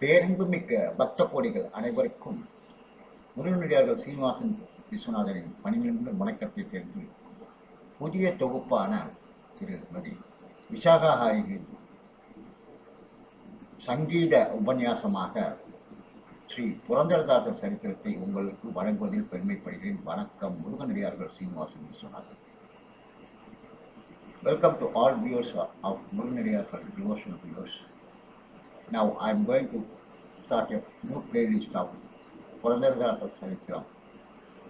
பேரன்புமிக்க பக்த கோடிகள் அனைவருக்கும் முருகனடியார்கள் சீனிவாசன் விஸ்வநாதனின் பணிநின்ற வணக்கத்தை தெரிந்து புதிய தொகுப்பான திருமதி விஷாகா ஹாரியின் சங்கீத உபன்யாசமாக ஸ்ரீ புரந்தரதாசர் சரித்திரத்தை உங்களுக்கு வழங்குவதில் பெருமைப்படுகிறேன். வணக்கம் முருகனடியார்கள் Srinivasan Viswanathan welcome to all viewers of முருகனடியார்கள் devotional viewers. Now I am going to start a new playlist of Purandaradasa Saritram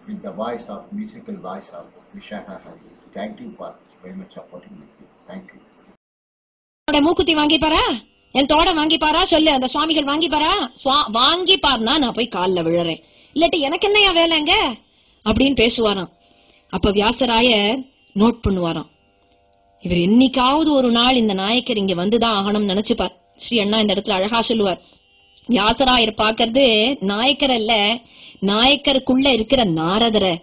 with the voice of musical voice of Vishaka Hari. Thank you for very much supporting me. Thank you. என்னோட மூக்குத்தி வாங்கிப்பாரா என் தோட வாங்கி பாரா? சொல்லு அந்த சுவாமிகள் வாங்கி பாரா? வாங்கி பாருனா நான் போய் காலில் விழறேன். இல்லாட்டி எனக்கு என்னையா வேலைங்க அப்படின்னு பேசுவாராம். அப்ப வியாசராய நோட் பண்ணுவாராம். இவர் என்னைக்காவது ஒரு நாள் இந்த நாயக்கர் இங்க வந்துதான் ஆகணும்னு நினைச்சுப்பார். ஸ்ரீ அண்ணா இந்த இடத்துல அழகா சொல்லுவார். வியாசராயர் பாக்குறது நாயக்கர் அல்ல நாயக்கருக்குள்ள இருக்கிற நாரதர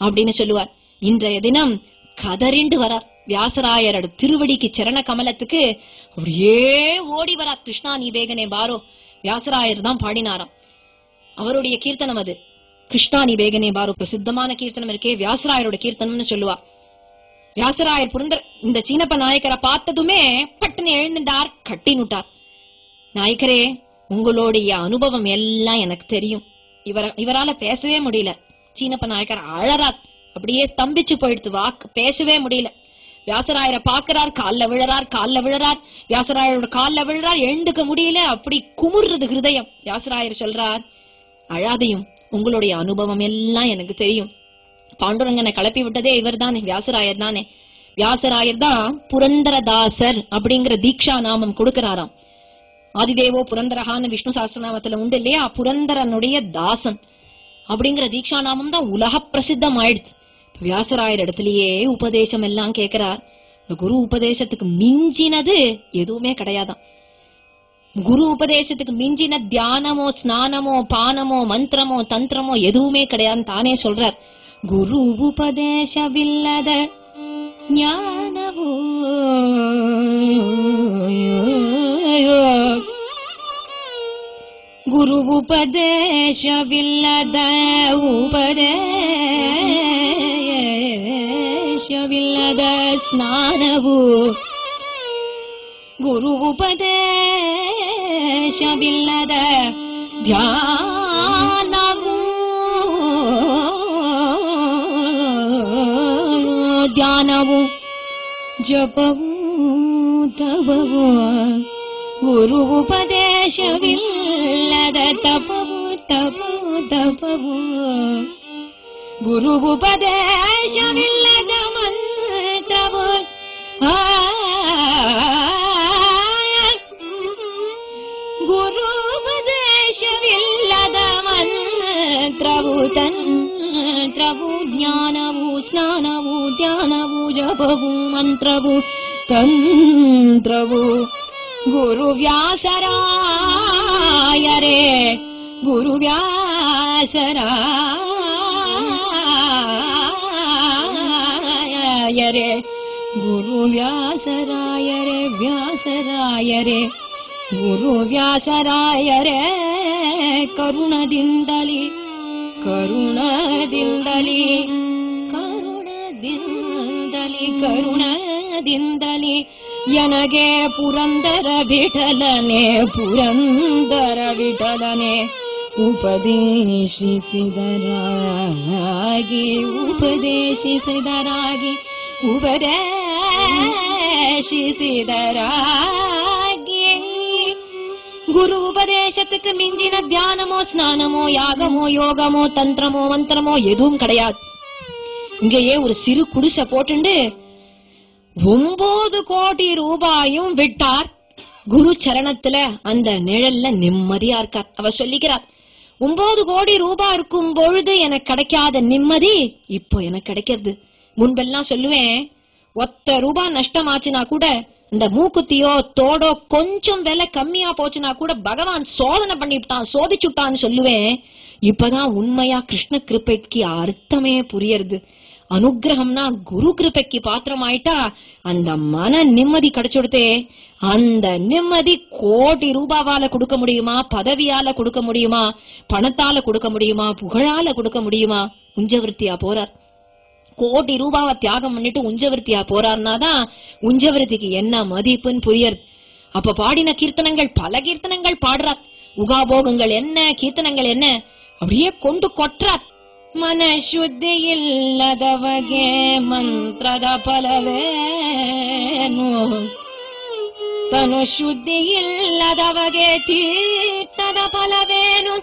அப்படின்னு சொல்லுவார். இன்றைய தினம் கதறிண்டு வரார். வியாசராயரோட திருவடிக்கு சரண கமலத்துக்கு அப்படியே ஓடி வரார். கிருஷ்ணா நீ வேகனே பாரோ. வியாசராயர் தான் பாடினாராம். அவருடைய கீர்த்தனம் அது. கிருஷ்ணா நீ வேகனே பாரோ. பிரசித்தமான கீர்த்தனம் இருக்கே. வியாசராயரோட கீர்த்தனம்னு சொல்லுவா. வியாசராயர் புரந்தர் இந்த சீனப்ப நாயக்கரை பார்த்ததுமே பட்டுன்னு எழுந்துட்டார் கட்டினுட்டார். நாயக்கரே உங்களுடைய அனுபவம் எல்லாம் எனக்கு தெரியும். இவர இவரால பேசவே முடியல. சீனப்ப நாயக்கர் அழறார். அப்படியே ஸ்தம்பிச்சு போயிடுத்து வாக்கு பேசவே முடியல. வியாசராயரை பாக்குறார் கால்ல விழறார் கால்ல விழறார். வியாசராயரோட கால்ல விழறார் எழுந்துக்க முடியல அப்படி குமுறுறது ஹிருதயம். வியாசராயர் சொல்றார் அழாதையும் உங்களுடைய அனுபவம் எல்லாம் எனக்கு தெரியும். பாண்டுரங்கனை கலப்பி விட்டதே இவர் தானே வியாசராயர் தானே வியாசராயர் தான் புரந்தரதாசர் அப்படிங்கிற தீக்ஷா நாமம் கொடுக்கிறாராம். ஆதிதேவோ புரந்தரகான்னு விஷ்ணு சாஸ்திரநாமத்துல உண்டு இல்லையா? புரந்தரனுடைய தாசன் அப்படிங்கிற தீக்ஷா நாமம் தான் உலக பிரசித்தம் ஆயிடுச்சு வியாசராயர் இடத்துலயே உபதேசம் எல்லாம் கேட்கிறார் இந்த குரு உபதேசத்துக்கு மிஞ்சினது எதுவுமே கிடையாதான் குரு உபதேசத்துக்கு மிஞ்சின தியானமோ ஸ்நானமோ பானமோ மந்திரமோ தந்திரமோ எதுவுமே கிடையாதுன்னு தானே சொல்றார். ഗുരുപദേശമില്ലത ജ്ഞാനവോ ഗുരുപദേശമില്ലത ഉപദേശമില്ലത് സ്നാനവോ? ഗുരുപദേശമില്ലത ധ്യാന ಧ್ಯಾನವು ಜಪವು ತಪವು. ಗುರು ಉಪದೇಶವಿಲ್ಲದ ತಪವು ತಪವು ತಪವು. ಗುರು ಉಪದೇಶವಿಲ್ಲದ ಮಂತ್ರವು. ಗುರು ಉಪದೇಶವಿಲ್ಲದ ಮಂತ್ರವು भु ज्ञानव जगव मन्त्रवु तन्त्रवु। गुरुव्यासरायरे गुरु व्यासरायरे गुरु व्यासरायरे व्यासराय रे। गुरु रे करुण ಕರುಣದಿಂದಲಿ ಕರುಣದಿಂದಲಿ ಕರುಣದಿಂದಲಿ ನನಗೆ ಪುರಂದರ ವಿಠಲನೆ ಪುರಂದರ ವಿಠಲನೆ ಉಪದೇಶಿಸಿದರಾಗಿ ಉಪದೇಶಿಸಿದರಾಗಿ ಉಪದೇಶಿಸಿದರಾಗಿ. குரு உபதேசத்துக்கு மிஞ்சின தியானமோ ஸ்நானமோ யாகமோ யோகமோ தந்திரமோ மந்திரமோ எதுவும் கிடையாது. இங்கேயே ஒரு சிறு குடிசை போட்டுண்டு ஒன்பது கோடி ரூபாயும் விட்டார். குரு சரணத்துல அந்த நிழல்ல நிம்மதியா இருக்கார். அவர் சொல்லிக்கிறார் ஒன்பது கோடி ரூபாய் இருக்கும் பொழுது எனக்கு கிடைக்காத நிம்மதி இப்போ எனக்கு கிடைக்கிறது. முன்பெல்லாம் சொல்லுவேன் ஒத்த ரூபாய் நஷ்டமாச்சுனா கூட இந்த மூக்குத்தியோ தோடோ கொஞ்சம் விலை கம்மியா போச்சுனா கூட பகவான் சோதனை பண்ணிவிட்டான் சோதிச்சுட்டான்னு சொல்லுவேன். இப்பதான் உண்மையா கிருஷ்ண கிருப்பைக்கு அர்த்தமே புரியறது. அனுகிரகம்னா குரு கிருபைக்கு பாத்திரம் ஆயிட்டா அந்த மன நிம்மதி கிடைச்சுடுதே. அந்த நிம்மதி கோடி ரூபாவால கொடுக்க முடியுமா பதவியால கொடுக்க முடியுமா பணத்தால கொடுக்க முடியுமா புகழால கொடுக்க முடியுமா? உஞ்சவருத்தியா போறார். கோடி ரூபாவை தியாகம் பண்ணிட்டு உஞ்சவருத்தியா போறாருனாதான் உஞ்சவருத்திக்கு என்ன மதிப்புன்னு புரியறது அப்ப பாடின கீர்த்தனங்கள் பல கீர்த்தனங்கள் பாடுறார் உகாபோகங்கள் என்ன கீர்த்தனங்கள் என்ன அப்படியே கொண்டு கொட்டுறார் ಮನಶುದ್ಧಿ ಇಲ್ಲದವಗೆ ಮಂತ್ರದ ಫಲವೇನು ತನು ಶುದ್ಧಿ ಇಲ್ಲದವಗೆ ತೀರ್ಥದ ಫಲವೇನು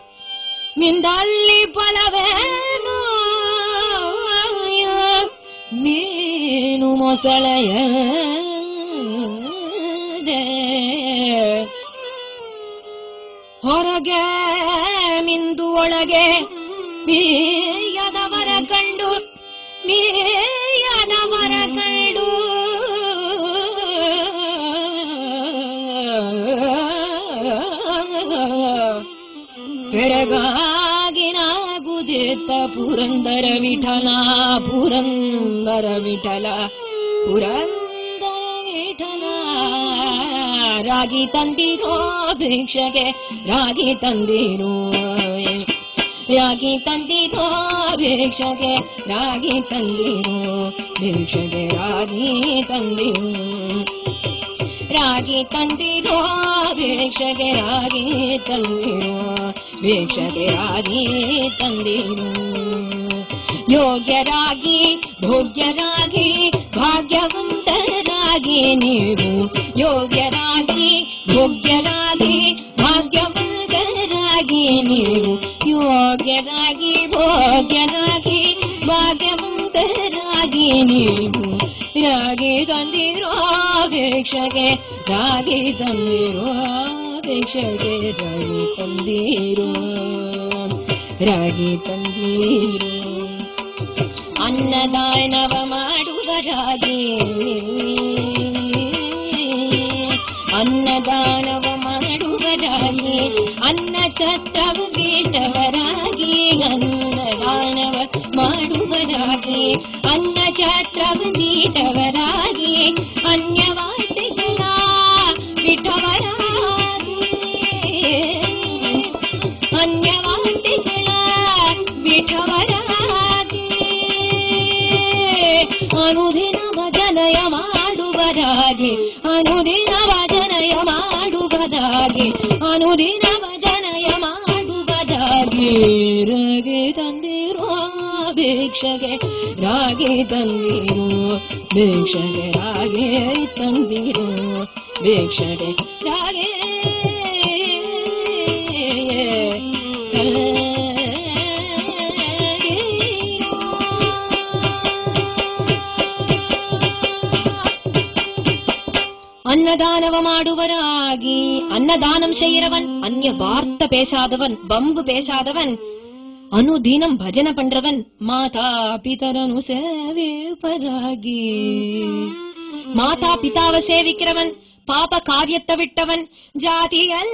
ಮಿಂದಲ್ಲಿ ಫಲವೇನು ಮೀನು ಮೊಸಳೆಯ ಹೊರಗೆ ಮಿಂದು ಒಳಗೆ ಮೀಯದವರ ಕಂಡು ಮೀಯದವರ ಕಂಡು. ಬೆರಗಾಗಿನಾಗುದಿತ್ತ पुरन्दर विठला पुरन्दर विठला पुरन्दर विठला रागी तन्दिरो भिक्षके रागी तन्दिरो रागी तन्दिरो भिक्षके रागी तन्दिरो भिक्षके रागी तन्दिरो रागी तन्दिरो भिक्षके रागी तन्दिरो ರಾಗಿ ತಂದಿರೋ. ಯೋಗ್ಯರಾಗಿ ಭೋಗ್ಯರಾಗಿ ಭಾಗ್ಯವಂತರಾಗಿ ನೀವು. ಯೋಗ್ಯರಾಗಿ ಭೋಗ್ಯರಾಗಿ ಭಾಗ್ಯವಂತರಾಗಿ ನೀವು. ಯೋಗ್ಯರಾಗಿ ಭೋಗ್ಯರಾಗಿ ಭಾಗ್ಯವಂತರಾಗಿ ನೀವು. ರಾಗಿ ತಂದಿರೋ ಭಿಕ್ಷಗೆ, ರಾಗಿ ತಂದಿರೋ ಕ್ಷಗೆ ರಾಣಿ ತಂದೀರು ರಾಗಿ ತಂದೀರು ಅನ್ನದಾನವ ಮಾಡುವ ರಾಜೇ ಅನ್ನದಾನವ ಮಾಡುವ ರಾಜೇ ಅನ್ನ ಚತ್ತವು ಬೇಡವರಾಗಿ ಅನ್ನದಾನವ ಮಾಡುವ ರಾಜೇ ಅನ್ನ ಚಾತ್ರವು ನೀಟವರಾಗಿ ಅನ್ನ ಅನುದಿನ ಭಜನಯ ಮಾಡುವರಾಗಿ ಅನುದಿನ ಭಜನಯ ಮಾಡುವರಾಗಿ ಅನುದಿನ ಭಜನಯ ಮಾಡುವರಾಗಿ ರಾಗಿ ತಂದಿರೋ ಭಿಕ್ಷಗೆ, ರಾಗಿ ತಂದಿರೋ ಭಿಕ್ಷಗೆ, ರಾಗಿ ತಂದಿರೋ ಭಿಕ್ಷಗೆ, ರಾಗಿ அன்னதானவமாடுவராகி அன்னதானம் செய்யறவன் அந்நிய வார்த்தை பேசாதவன் பம்பு பேசாதவன் அனுதீனம் பஜனை பண்றவன் மாதா பிதரனு சேவேபராகி மாதா பிதாவை சேவிக்கிறவன் பாப காரியத்தை விட்டவன் ஜாதிகள்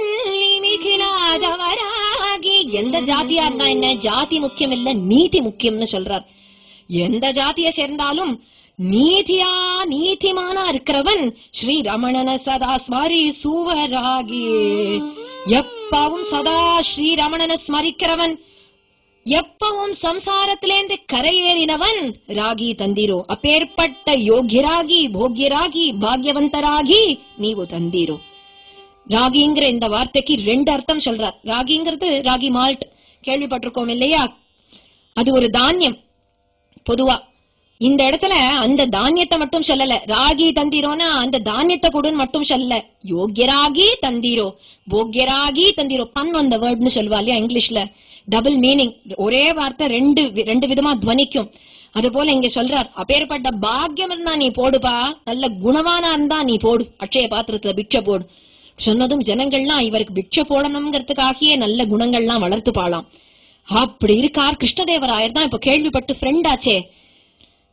மிகிலாதவராகி எந்த ஜாதியா இருந்தா என்ன? ஜாதி முக்கியம் இல்ல நீதி முக்கியம்னு சொல்றார். எந்த ஜாதியை சேர்ந்தாலும் நீதியா நீதிமானா இருக்கிறவன் ஸ்ரீ ரமணன சதா ஸ்மரி சூவராகி. எப்பவும் சதா ஸ்ரீ ரமணன ஸ்மரிக்கிறவன். எப்பவும் சம்சாரத்திலேந்து கரையேறினவன் ராகி தந்திரோ. அப்பேற்பட்ட யோகியராகி போக்யராகி பாக்யவந்தராகி நீவு தந்தீரோ. ராகிங்கிற இந்த வார்த்தைக்கு ரெண்டு அர்த்தம் சொல்றார். ராகிங்கிறது ராகி மால்ட். கேள்விப்பட்டிருக்கோம் இல்லையா? அது ஒரு தானியம். பொதுவா இந்த இடத்துல அந்த தானியத்தை மட்டும் சொல்லல. ராகி தந்திரோனா அந்த தானியத்தை கொடுன்னு மட்டும் சொல்லல. யோகியராகி தந்திரோ போக்யராகி தந்திரோ. பன் வந்த வேர்ட்னு சொல்லுவா இல்லையா இங்கிலீஷ்ல. டபுள் மீனிங் ஒரே வார்த்தை ரெண்டு ரெண்டு விதமா துவனிக்கும். அது போல இங்க சொல்றார் அப்பேற்பட்ட பாக்கியம் இருந்தா நீ போடுப்பா நல்ல குணவானா இருந்தா நீ போடு. அட்சய பாத்திரத்துல பிட்சை போடு. சொன்னதும் ஜனங்கள்லாம் இவருக்கு பிட்சை போடணுங்கிறதுக்காகவே நல்ல குணங்கள்லாம் வளர்த்து பாலாம் அப்படி இருக்கார் கிருஷ்ணதேவராயர் தான் இப்ப கேள்விப்பட்டு ஃப்ரெண்ட் ஆச்சே.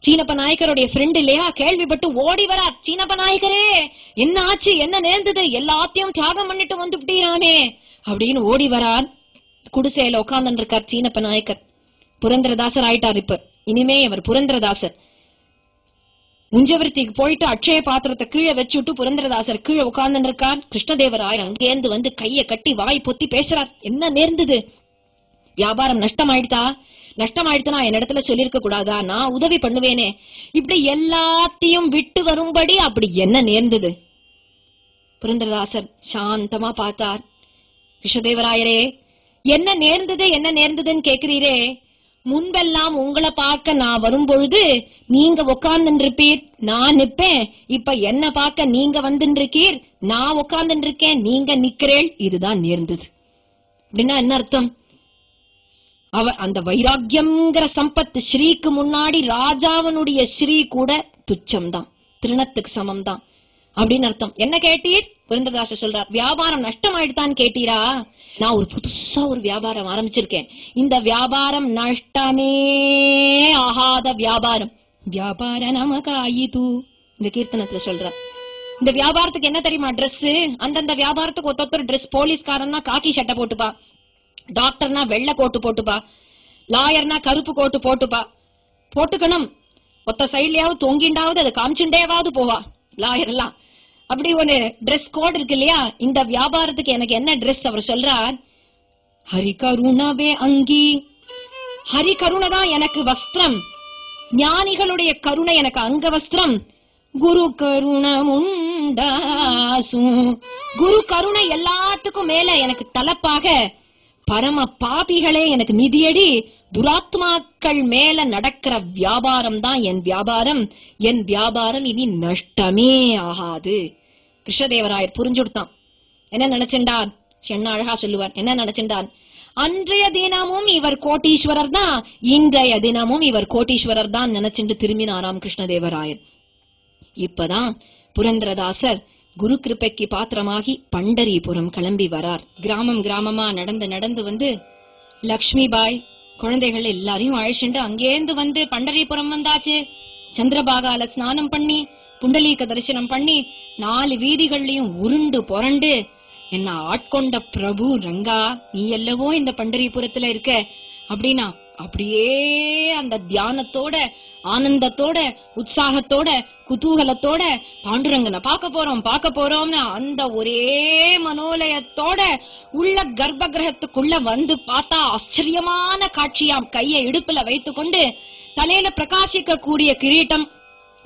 சீனப்ப நாயக்கருடைய ஃப்ரெண்ட் இல்லையா? கேள்விப்பட்டு ஓடி வரார் சீனப்ப நாயக்கரே. என்ன ஆச்சு? என்ன நேர்ந்தது? எல்லாத்தையும் தியாகம் பண்ணிட்டு வந்து விட்டீராமே அப்படின்னு ஓடி வரார் குடிசையில உட்கார்ந்து இருக்கார் சீனப்ப நாயக்கர். புரந்தரதாசர் ஆயிட்டார் இப்ப. இனிமே அவர் புரந்தரதாசர். உஞ்சவர்த்திக்கு போயிட்டு அட்சய பாத்திரத்தை கீழே வச்சு விட்டு புரந்தரதாசர் கீழே உட்கார்ந்து இருக்கார். கிருஷ்ணதேவராயர் அங்கேருந்து வந்து கைய கட்டி வாய் பொத்தி பேசுறார். என்ன நேர்ந்தது? வியாபாரம் நஷ்டம் ஆயிடுதா நஷ்டமாயிடுத்து நான் என் இடத்துல கூடாதா? நான் உதவி பண்ணுவேனே. இப்படி எல்லாத்தையும் விட்டு வரும்படி அப்படி என்ன நேர்ந்தது? புரந்தரதாசர் சாந்தமா பார்த்தார். விஷதேவராயரே என்ன நேர்ந்தது என்ன நேர்ந்ததுன்னு கேக்குறீரே முன்பெல்லாம் உங்களை பார்க்க நான் வரும் பொழுது நீங்க உட்கார்ந்து இருப்பீர் நான் நிப்பேன் இப்ப என்ன பார்க்க நீங்க வந்து இருக்கீர் நான் உட்கார்ந்து இருக்கேன் நீங்க நிக்கிறேள் இதுதான் நேர்ந்தது. அப்படின்னா என்ன அர்த்தம்? அவ அந்த வைராக்கியம்ங்கிற சம்பத்து ஸ்ரீக்கு முன்னாடி ராஜாவனுடைய ஸ்ரீ கூட துச்சம்தான். திருணத்துக்கு சமம் தான் அப்படின்னு அர்த்தம். என்ன கேட்டீர்? விருந்ததாச சொல்றார். வியாபாரம் நஷ்டம் கேட்டீரா? நான் ஒரு புதுசா ஒரு வியாபாரம் ஆரம்பிச்சிருக்கேன். இந்த வியாபாரம் நஷ்டமே ஆகாத வியாபாரம். வியாபார நமக்கு ஆயிது இந்த கீர்த்தனத்துல சொல்ற இந்த வியாபாரத்துக்கு என்ன தெரியுமா ட்ரெஸ் அந்தந்த வியாபாரத்துக்கு ஒருத்தர் Dress போலீஸ்காரன்னா காக்கி சட்டை போட்டுப்பா. டாக்டர்னா வெள்ளை கோட்டு போட்டுப்பா. லாயர்னா கருப்பு கோட்டு போட்டுப்பா. போட்டுக்கணும். ஒத்த சைட்லயாவது தொங்கிண்டாவது அதை காமிச்சுண்டேவாவது போவா. லாயர் எல்லாம் அப்படி ஒரு ட்ரெஸ் கோட் இருக்கு இல்லையா? இந்த வியாபாரத்துக்கு எனக்கு என்ன ட்ரெஸ் அவர் சொல்றார்? ஹரி கருணவே அங்கி. ஹரி கருணை தான் எனக்கு வஸ்திரம். ஞானிகளுடைய கருணை எனக்கு அங்க வஸ்திரம். குரு கருணமுண்டாசும் குரு கருணை எல்லாத்துக்கும் மேல எனக்கு தலப்பாக பரம பாபிகளே எனக்கு மிதியடி. துராத்மாக்கள் மேல நடக்கிற வியாபாரம் தான் என் வியாபாரம். என் வியாபாரம் இனி நஷ்டமே ஆகாது. கிருஷ்ணதேவராயர் புரிஞ்சுடுத்தான். என்ன நினைச்சின்றார் சென்ன அழகா சொல்லுவார். என்ன நினைச்சின்றார் அன்றைய தினமும் இவர் கோட்டீஸ்வரர் தான். இன்றைய தினமும் இவர் கோட்டீஸ்வரர் தான் நினைச்சிட்டு திரும்பினாராம் கிருஷ்ணதேவராயர். இப்பதான் புரந்தரதாசர் குரு கிருப்பைக்கு பாத்திரமாகி பண்டரிபுரம் கிளம்பி வரார். கிராமம் கிராமமா நடந்து நடந்து வந்து லக்ஷ்மி பாய் குழந்தைகள் எல்லாரையும் அழைச்சிட்டு அங்கேந்து வந்து பண்டரிபுரம் வந்தாச்சு. சந்திரபாகால ஸ்நானம் பண்ணி புண்டலீக தரிசனம் பண்ணி நாலு வீதிகள்லயும் உருண்டு புரண்டு என்ன ஆட்கொண்ட பிரபு ரங்கா நீ எல்லவோ இந்த பண்டரிபுரத்துல இருக்க? அப்படின்னா அப்படியே அந்த தியானத்தோட ஆனந்தத்தோட உற்சாகத்தோட குதூகலத்தோட பாண்டுரங்கனை பார்க்க போறோம் பார்க்க போறோம்னு அந்த ஒரே மனோலயத்தோட உள்ள கர்ப்ப கிரகத்துக்குள்ள வந்து பார்த்தா ஆச்சரியமான காட்சியாம். கையை இடுப்புல வைத்துக்கொண்டு தலையில பிரகாசிக்க கூடிய கிரீட்டம்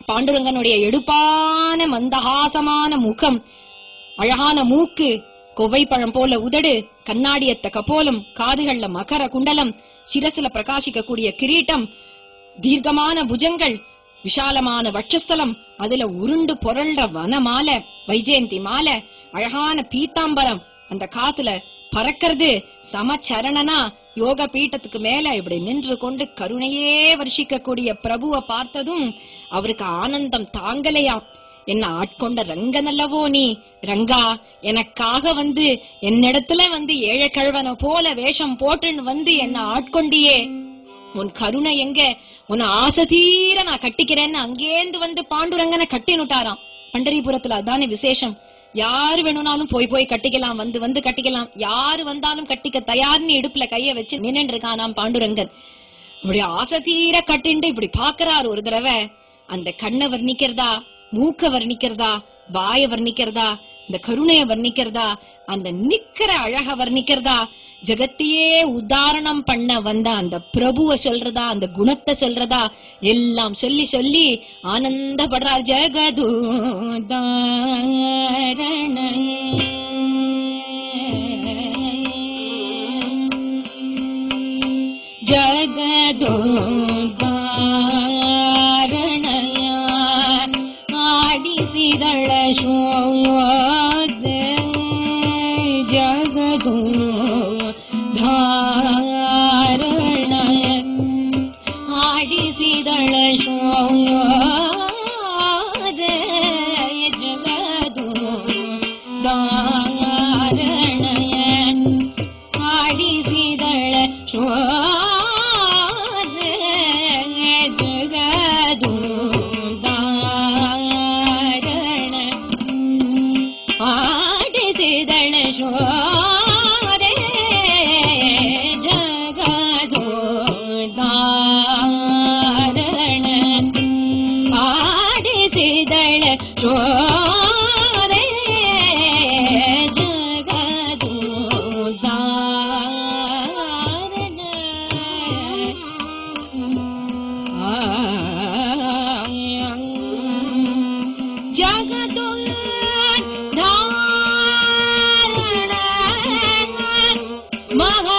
பாண்டுரங்கனுடைய எடுப்பான மந்தகாசமான முகம் அழகான மூக்கு கொவ்வைப்பழம் போல உதடு கண்ணாடியத்த கபோலம் காதுகள்ல மகர குண்டலம் சிரசுல பிரகாசிக்க கூடிய கிரீட்டம் தீர்க்கமான புஜங்கள் விஷாலமான வட்சஸ்தலம் அதுல உருண்டு பொருள்ற வன மாலை வைஜெயந்தி மாலை அழகான பீத்தாம்பரம் அந்த காத்துல பறக்கிறது சமச்சரணனா யோக பீட்டத்துக்கு மேல இப்படி நின்று கொண்டு கருணையே வருஷிக்க கூடிய பிரபுவை பார்த்ததும் அவருக்கு ஆனந்தம் தாங்கலையாம் என்ன ஆட்கொண்ட ரங்கன் அல்லவோ நீ? ரங்கா எனக்காக வந்து என்னிடத்துல வந்து ஏழை கழுவன போல வேஷம் போட்டுன்னு வந்து என்ன ஆட்கொண்டியே. உன் கருணை எங்க? உன் ஆசை தீர நான் கட்டிக்கிறேன்னு அங்கேந்து வந்து பாண்டுரங்கனை கட்டினுட்டாராம். பண்டரிபுரத்துல அதானே விசேஷம். யாரு வேணும்னாலும் போய் போய் கட்டிக்கலாம் வந்து வந்து கட்டிக்கலாம். யாரு வந்தாலும் கட்டிக்க தயார்னு இடுப்புல கைய வச்சு நின்னுட்டு இருக்கானாம் பாண்டுரங்கன். இப்படி ஆசை தீர கட்டிண்டு இப்படி பாக்குறாரு ஒரு தடவை. அந்த கண்ணை வர்ணிக்கிறதா மூக்க வர்ணிக்கிறதா வாய வர்ணிக்கிறதா இந்த கருணைய வர்ணிக்கிறதா அந்த நிக்கிற அழக வர்ணிக்கிறதா ஜெகத்தையே உதாரணம் பண்ண வந்த அந்த பிரபுவ சொல்றதா அந்த குணத்தை சொல்றதா எல்லாம் சொல்லி சொல்லி ஆனந்தப்படுறார் ஜெகது ஜகதோ जगतु My